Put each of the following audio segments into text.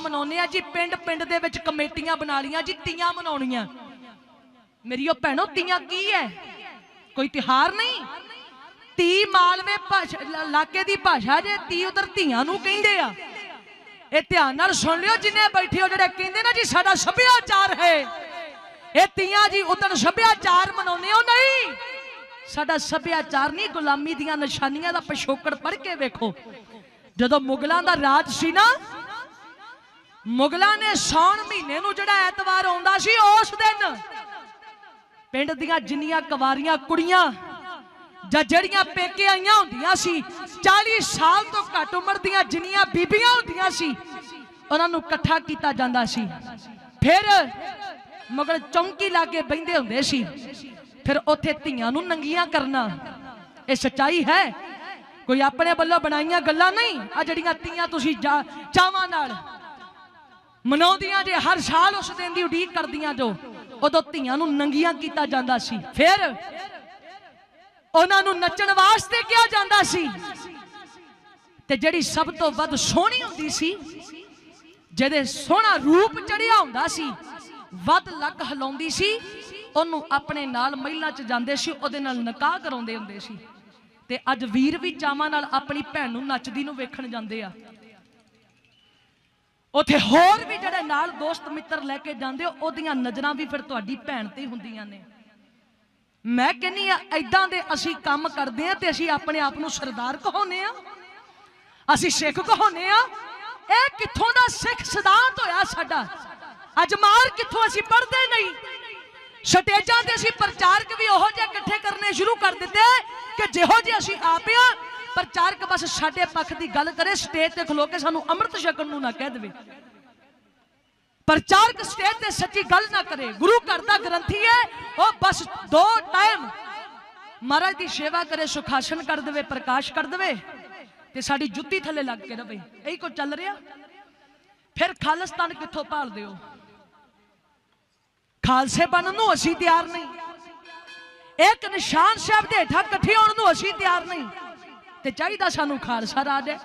ਮਨਾਉਂਦੇ ਆ ਜੀ, ਪਿੰਡ ਪਿੰਡ ਦੇ ਵਿੱਚ ਕਮੇਟੀਆਂ ਬਣਾ ਲੀਆਂ ਜੀ, ਤੀਆਂ ਮਨਾਉਣੀਆਂ। ਮੇਰੀਓ ਭੈਣੋ, ਤੀਆਂ ਕੀ ਹੈ ਕੋਈ ਤਿਹਾਰ ਨਹੀਂ? ਤੀ ਮਾਲਵੇ ਭਾਸ਼ਾ ਇਲਾਕੇ ਦੀ ਭਾਸ਼ਾ ਜੇ, ਤੀ ਉਧਰ ਧੀਆਂ ਨੂੰ ਕਹਿੰਦੇ ਆ। ਇਹ ਧਿਆਨ ਨਾਲ ਸੁਣ ਲਿਓ, ਜਿੰਨੇ ਬੈਠੇ ਹੋ ਜਿਹੜੇ ਕਹਿੰਦੇ ਨਾ ਜੀ, ਸਾਡਾ ਸੱਭਿਆਚਾਰ ਹੈ। ਇਹ ਤੀਆਂ ਜੀ ਉਦੋਂ ਸੱਭਿਆਚਾਰ ਮਨਾਉਂਦੇ ਹੋ ਨਹੀਂ? ਸਾਡਾ ਸੱਭਿਆਚਾਰ ਨਹੀਂ, ਗੁਲਾਮੀ ਦੀਆਂ ਨਿਸ਼ਾਨੀਆਂ ਦਾ ਪਿਛੋਕੜ ਪੜ ਕੇ ਵੇਖੋ। ਜਦੋਂ ਮੁਗਲਾਂ ਦਾ ਰਾਜ ਸੀ ਨਾ ਮੁਗਲਾਂ ਨੇ ਸੌਣ ਮਹੀਨੇ ਨੂੰ ਜਿਹੜਾ ਐਤਵਾਰ ਆਉਂਦਾ ਸੀ, ਉਸ ਦਿਨ ਪਿੰਡ ਦੀਆਂ ਜਿੰਨੀਆਂ ਕੁਵਾਰੀਆਂ, ਕੁੜੀਆਂ ਜਾਂ ਜਿਹੜੀਆਂ ਪੇਕੇ ਆਈਆਂ ਹੁੰਦੀਆਂ ਸੀ 40 ਸਾਲ ਤੋਂ ਘੱਟ ਉਮਰ ਦੀਆਂ ਜਿੰਨੀਆਂ ਬੀਬੀਆਂ ਹੁੰਦੀਆਂ ਸੀ, ਉਹਨਾਂ ਨੂੰ ਇਕੱਠਾ ਕੀਤਾ ਜਾਂਦਾ ਸੀ। ਫਿਰ ਮਗਰ ਚੌਂਕੀ ਲਾ ਕੇ ਬੈੰਦੇ ਹੁੰਦੇ ਸੀ, ਫਿਰ ਉੱਥੇ ਧੀਆਂ ਨੂੰ ਨੰਗੀਆਂ ਕਰਨਾ, ਇਹ ਸੱਚਾਈ ਹੈ? ਕੋਈ ਆਪਣੇ ਵੱਲੋਂ ਬਣਾਈਆਂ ਗੱਲਾਂ ਨਹੀਂ? ਆ ਜਿਹੜੀਆਂ ਧੀਆਂ ਤੁਸੀਂ ਚਾਵਾਂ ਨਾਲ ਮਨਾਉਂਦੀਆਂ ਜੇ, ਹਰ ਸਾਲ ਉਸ ਦਿਨ ਦੀ ਉਡੀਕ ਕਰਦੀਆਂ ਜੋ। ਉਦੋਂ ਧੀਆਂ ਨੂੰ ਨੰਗੀਆਂ ਕੀਤਾ ਜਾਂਦਾ ਸੀ। ਫਿਰ ਉਹਨਾਂ ਨੂੰ ਨੱਚਣ ਵਾਸਤੇ ਕਿਹਾ ਜਾਂਦਾ ਸੀ। ਤੇ ਜਿਹੜੀ ਸਭ ਤੋਂ ਵੱਧ ਸੋਹਣੀ ਹੁੰਦੀ ਸੀ, ਜਿਹਦੇ ਸੋਹਣਾ ਰੂਪ ਚੜਿਆ ਹੁੰਦਾ ਸੀ, ਵੱਧ ਲੱਕ ਹਲਾਉਂਦੀ ਸੀ, ਉਹਨੂੰ ਆਪਣੇ ਨਾਲ ਮਹਿਲਾ ਚ ਜਾਂਦੇ ਸੀ, ਉਹਦੇ ਨਾਲ ਨਿਕਾਹ ਕਰਾਉਂਦੇ ਹੁੰਦੇ ਸੀ। ਤੇ ਅੱਜ ਵੀਰ ਵੀ ਚਾਵਾਂ ਨਾਲ ਆਪਣੀ ਭੈਣ ਨੂੰ ਨੱਚਦੀ ਨੂੰ ਵੇਖਣ ਜਾਂਦੇ ਆ। ਉਥੇ ਹੋਰ ਵੀ ਜਿਹੜੇ ਨਾਲ ਦੋਸਤ ਮਿੱਤਰ ਲੈ ਕੇ ਜਾਂਦੇ ਹੋ, ਉਹਦੀਆਂ ਨਜ਼ਰਾਂ ਵੀ ਫਿਰ ਤੁਹਾਡੀ ਭੈਣ ਤੇ ਹੁੰਦੀਆਂ ਨੇ। ਮੈਂ ਕਹਿੰਨੀ ਆ ਐਦਾਂ ਦੇ ਅਸੀਂ ਕੰਮ ਕਰਦੇ ਆ ਤੇ ਅਸੀਂ ਆਪਣੇ ਆਪ ਨੂੰ ਸਰਦਾਰ ਕਹਾਉਂਦੇ ਆ। ਅਸੀਂ ਸਿੱਖ ਕਹਾਉਂਦੇ ਆ। ਇਹ ਕਿੱਥੋਂ ਦਾ ਸਿੱਖ ਸਿਧਾਂਤ ਹੋਇਆ ਸਾਡਾ? ਅਜਮਾਰ ਕਿੱਥੋਂ ਅਸੀਂ ਪੜਦੇ ਨਹੀਂ? ਸਟੇਜਾਂ ਤੇ ਅਸੀਂ ਪ੍ਰਚਾਰਕ ਵੀ ਉਹੋ ਜਿਹੇ ਇਕੱਠੇ ਕਰਨੇ ਸ਼ੁਰੂ ਕਰ ਦਿੱਤੇ ਕਿ ਜਿਹੋ ਜਿਹੇ ਅਸੀਂ ਆਪਿਆ ਪ੍ਰਚਾਰਕ ਬਸ ਸਾਡੇ ਪੱਖ ਦੀ ਗੱਲ ਕਰੇ ਸਟੇਜ ਤੇ ਖਲੋ ਕੇ ਸਾਨੂੰ ਅੰਮ੍ਰਿਤ ਛਕਣ ਨੂੰ ਨਾ ਕਹਿ ਦੇਵੇ। ਪ੍ਰਚਾਰਕ ਸਟੇਜ ਤੇ ਸੱਚੀ ਗੱਲ ਨਾ ਕਰੇ। ਗੁਰੂ ਘਰ ਦਾ ਗ੍ਰੰਥੀ ਹੈ, ਉਹ ਬਸ ਦੋ ਟਾਈਮ ਮਹਾਰਾਜ ਦੀ ਸੇਵਾ ਕਰੇ, ਸੁਖਾਸਨ ਕਰ ਦੇਵੇ, ਪ੍ਰਕਾਸ਼ ਕਰ ਦੇਵੇ ਤੇ ਸਾਡੀ ਜੁੱਤੀ ਥੱਲੇ ਲੱਗ ਕੇ ਰਵੇ। ਇਹੀ ਕੋ ਚੱਲ ਰਿਹਾ। ਫਿਰ ਖਾਲਿਸਤਾਨ ਕਿੱਥੋਂ ਭਾਲਦੇ ਹੋ? ਖਾਲਸੇ ਬਣਨ ਨੂੰ ਅਸੀਂ ਤਿਆਰ ਨਹੀਂ। ਇੱਕ ਨਿਸ਼ਾਨ ਸਾਹਿਬ ਦੇ ਹੇਠਾਂ ਇਕੱਠੇ ਹੋਣ ਨੂੰ ਅਸੀਂ ਤਿਆਰ ਨਹੀਂ। ਤੇ ਚਾਹੀਦਾ ਸਾਨੂੰ ਖਾਲਸਾ ਰਾਜ ਹੈ।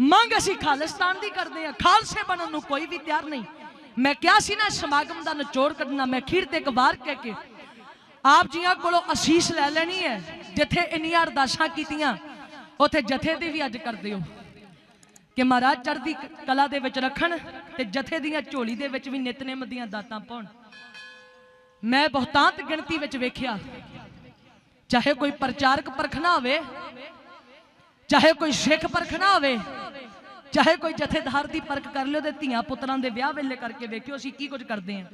ਮੰਗ ਅਸੀਂ ਖਾਲਿਸਤਾਨ ਦੀ ਕਰਦੇ ਆ ਖਾਲਸੇ ਬਣਨ ਨੂੰ ਕੋਈ ਵੀ ਤਿਆਰ ਨਹੀਂ। ਮੈਂ ਕਿਹਾ ਸੀ ਨਾ, ਸਮਾਗਮ ਦਾ ਨਿਚੋੜ ਕੱਢਣਾ, ਮੈਂ ਖੀਰ ਤੇ ਕਬਾਰ ਕਹਿ ਕੇ। ਆਪ ਜੀਆਂ ਕੋਲੋਂ ਅਸੀਸ ਲੈ ਲੈਣੀ ਹੈ, ਜਿੱਥੇ ਇੰਨੀਆਂ ਅਰਦਾਸਾਂ ਕੀਤੀਆਂ, ਉਥੇ ਜਥੇ ਦੀ ਵੀ ਅੱਜ ਕਰਦੇ ਹੋ। ਕਿ ਮਹਾਰਾਜ ਚੜ੍ਹਦੀ ਕਲਾ ਦੇ ਵਿੱਚ ਰੱਖਣ ਤੇ ਜਥੇ ਦੀਆਂ ਝੋਲੀ ਦੇ ਵਿੱਚ ਵੀ ਨਿਤਨੇਮ ਦੀਆਂ ਦਾਤਾਂ ਪਾਉਣ। ਮੈਂ ਬਹੁਤਾਂਤ ਗਿਣਤੀ ਵਿੱਚ ਵੇਖਿਆ ਚਾਹੇ ਕੋਈ ਪ੍ਰਚਾਰਕ ਪਰਖਣਾ ਹੋਵੇ, ਚਾਹੇ ਕੋਈ ਸਿੱਖ ਪਰਖਣਾ ਹੋਵੇ, ਚਾਹੇ ਕੋਈ ਜਥੇਦਾਰ ਦੀ ਪਰਖ ਕਰ ਲਿਓ ਤੇ ਧੀਆਂ ਪੁੱਤਰਾਂ ਦੇ ਵਿਆਹ ਵੇਲੇ ਕਰਕੇ ਵੇਖਿਓ ਅਸੀਂ ਕੀ ਕੁਝ ਕਰਦੇ ਹਾਂ।